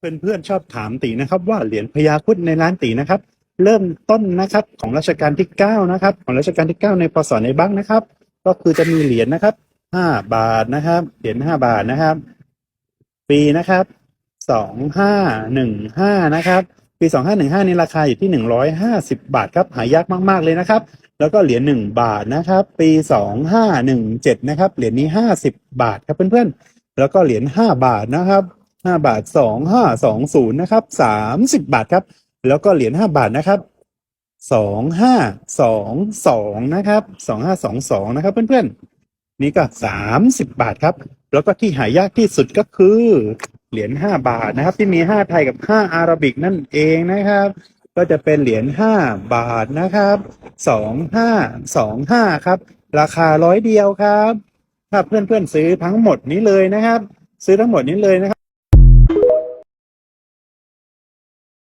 เพื่อนๆชอบถามตีนะครับ ว่าเหรียญพญาครุดในร้านตีนะครับ เริ่มต้นนะครับของรัชกาลที่เก้านะครับ ของรัชกาลที่เก้าในพศในบ้างนะครับ ก็คือจะมีเหรียญนะครับห้าบาทนะครับ เหรียญห้าบาทนะครับ ปีนะครับสองห้าหนึ่งห้านะครับ ปีสองห้าหนึ่งห้านี่ราคาอยู่ที่หนึ่งร้อยห้าสิบาทครับหายากมากๆเลยนะครับ แล้วก็เหรียญหนึ่งบาทนะครับ ปีสองห้าหนึ่งเจ็ดนะครับ เหรียญนี้ห้าสิบบาทครับเพื่อนๆ แล้วก็เหรียญห้าบาทนะครับ ห้าบาทสองห้าสองศูนย์นะครับสามสิบบาทครับ แล้วก็เหรียญห้าบาทนะครับสองห้าสองสองนะครับสองห้าสองสองนะครับ เพื่อนๆ นี่ก็สามสิบบาทครับ แล้วก็ที่หายากที่สุดก็คือเหรียญห้าบาทนะครับ ที่มีห้าไทยกับห้าอาราบิกนั่นเองนะครับ ก็จะเป็นเหรียญห้าบาทนะครับสองห้าสองห้าครับ ราคาร้อยเดียวครับ ถ้าเพื่อนๆซื้อทั้งหมดนี้เลยนะครับ ซื้อทั้งหมดนี้เลยนะครับ